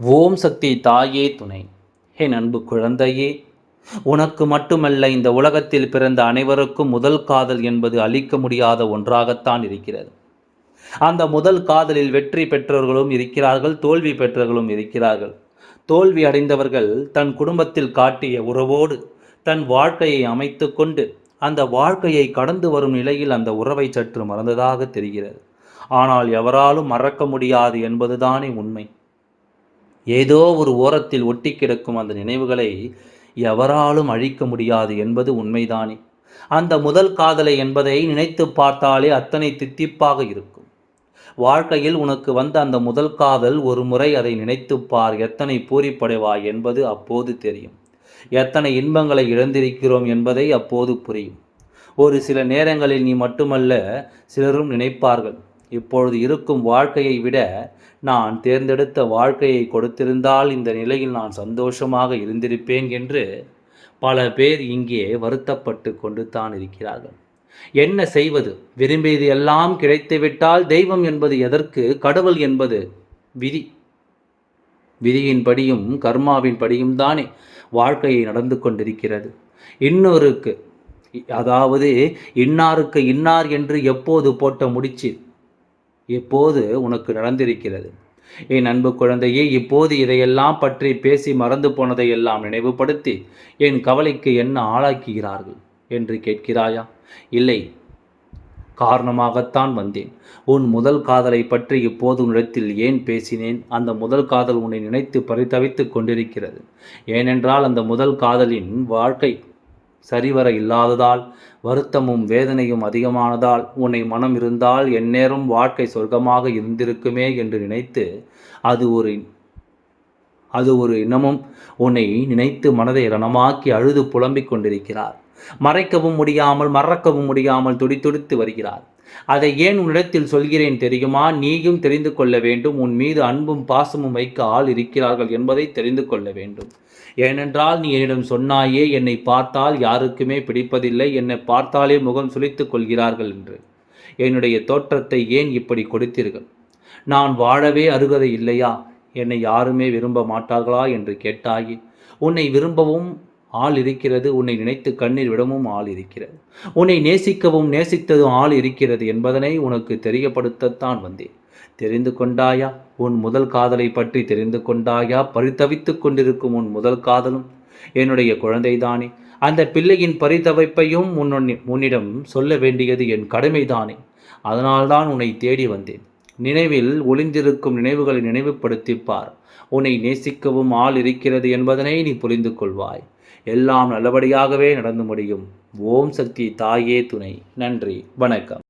ஓம் சக்தி தாயே துணை. என் அன்பு குழந்தையே உனக்கு மட்டுமல்ல இந்த உலகத்தில் பிறந்த அனைவருக்கும் முதல் காதல் என்பது அழிக்க முடியாத ஒன்றாகத்தான் இருக்கிறது. அந்த முதல் காதலில் வெற்றி பெற்றவர்களும் இருக்கிறார்கள் தோல்வி பெற்றவர்களும் இருக்கிறார்கள். தோல்வி அடைந்தவர்கள் தன் குடும்பத்தில் காட்டிய உறவோடு தன் வாழ்க்கையை அமைத்து கொண்டு அந்த வாழ்க்கையை கடந்து வரும் நிலையில் அந்த உறவை சற்று மறந்ததாக தெரிகிறது. ஆனால் எவராலும் மறக்க முடியாது என்பதுதானே உண்மை. ஏதோ ஒரு ஓரத்தில் ஒட்டி கிடக்கும் அந்த நினைவுகளை எவராலும் அழிக்க முடியாது என்பது உண்மைதானே. அந்த முதல் காதலை என்பதை நினைத்து பார்த்தாலே அத்தனை தித்திப்பாக இருக்கும். வாழ்க்கையில் உனக்கு வந்த அந்த முதல் காதல் ஒரு முறை அதை நினைத்து பார் எத்தனை பூரிப்படைவாய் என்பது அப்போது தெரியும். எத்தனை இன்பங்களை இழந்திருக்கிறோம் என்பதை அப்போது புரியும். ஒரு சில நேரங்களில் நீ மட்டுமல்ல சிலரும் நினைப்பார்கள். இப்பொழுது இருக்கும் வாழ்க்கையை விட நான் தேர்ந்தெடுத்த வாழ்க்கையை கொடுத்திருந்தால் இந்த நிலையில் நான் சந்தோஷமாக இருந்திருப்பேன் என்று பல பேர் இங்கே வருத்தப்பட்டு கொண்டு தான் இருக்கிறார்கள். என்ன செய்வது? விரும்பியது எல்லாம் கிடைத்துவிட்டால் தெய்வம் என்பது எதற்கு? கடவுள் என்பது விதி. விதியின் படியும் கர்மாவின் படியும் தானே வாழ்க்கையை நடந்து கொண்டிருக்கிறது. இன்னொருக்கு அதாவது இன்னாருக்கு இன்னார் என்று எப்போது போட்ட முடிச்சு? இப்போது உனக்கு நடந்திருக்கிறது. என் அன்பு குழந்தையே இப்போது இதையெல்லாம் பற்றி பேசி மறந்து போனதையெல்லாம் நினைவுபடுத்தி என் கவலைக்கு என்ன ஆளாக்குகிறார்கள்? என்று கேட்கிறாயா? இல்லை காரணமாகத்தான் வந்தேன். உன் முதல் காதலை பற்றி இப்போது உன்னிடத்தில் ஏன் பேசினேன்? அந்த முதல் காதல் உன்னை நினைத்து பரிதவித்து கொண்டிருக்கிறது. ஏனென்றால் அந்த முதல் காதலின் வாழ்க்கை சரிவர இல்லாததால் வருத்தமும் வேதனையும் அதிகமானதால் உன்னை மனம் இருந்தால் எந்நேரம் வாழ்க்கை சொர்க்கமாக இருந்திருக்குமே என்று நினைத்து அது ஒரு அது ஒரு இனமும் உன்னை நினைத்து மனதை ரணமாக்கி அழுது புலம்பிக் கொண்டிருக்கிறார். மறைக்கவும் முடியாமல் மறக்கவும் முடியாமல் துடித்துடித்து வருகிறார். அதை ஏன் உன்னிடத்தில் சொல்கிறேன் தெரியுமா? நீயும் தெரிந்து கொள்ள வேண்டும். உன் மீது அன்பும் பாசமும் வைக்க ஆள் இருக்கிறார்கள் என்பதை தெரிந்து கொள்ள வேண்டும். ஏனென்றால் நீ என்னிடம் சொன்னாயே என்னை பார்த்தால் யாருக்குமே பிடிப்பதில்லை. என்னை பார்த்தாலே முகம் சுழித்து கொள்கிறார்கள் என்று. என்னுடைய தோற்றத்தை ஏன் இப்படி கொடுத்தீர்கள்? நான் வாழவே அருகதை இல்லையா? என்னை யாருமே விரும்ப மாட்டார்களா? என்று கேட்டாயே. உன்னை விரும்பவும் ஆள் இருக்கிறது. உன்னை நினைத்து கண்ணீர் விடவும் ஆள் இருக்கிறது. உன்னை நேசிக்கவும் நேசித்ததும் ஆள் இருக்கிறது என்பதனை உனக்கு தெரியப்படுத்தத்தான் வந்தேன். தெரிந்து கொண்டாயா? உன் முதல் காதலை பற்றி தெரிந்து கொண்டாயா? பரிதவித்து கொண்டிருக்கும் உன் முதல் காதலும் என்னுடைய குழந்தைதானே. அந்த பிள்ளையின் பரிதவிப்பையும் உன் உன்னிடம் சொல்ல வேண்டியது என் கடமைதானே. அதனால்தான் உன்னை தேடி வந்தேன். நினைவில் ஒளிந்திருக்கும் நினைவுகளை நினைவுபடுத்திப்பார். உன்னை நேசிக்கவும் ஆள் இருக்கிறது என்பதனை நீ புரிந்து கொள்வாய். எல்லாம் நல்லபடியாகவே நடந்து முடியும். ஓம் சக்தி தாயே துணை. நன்றி. வணக்கம்.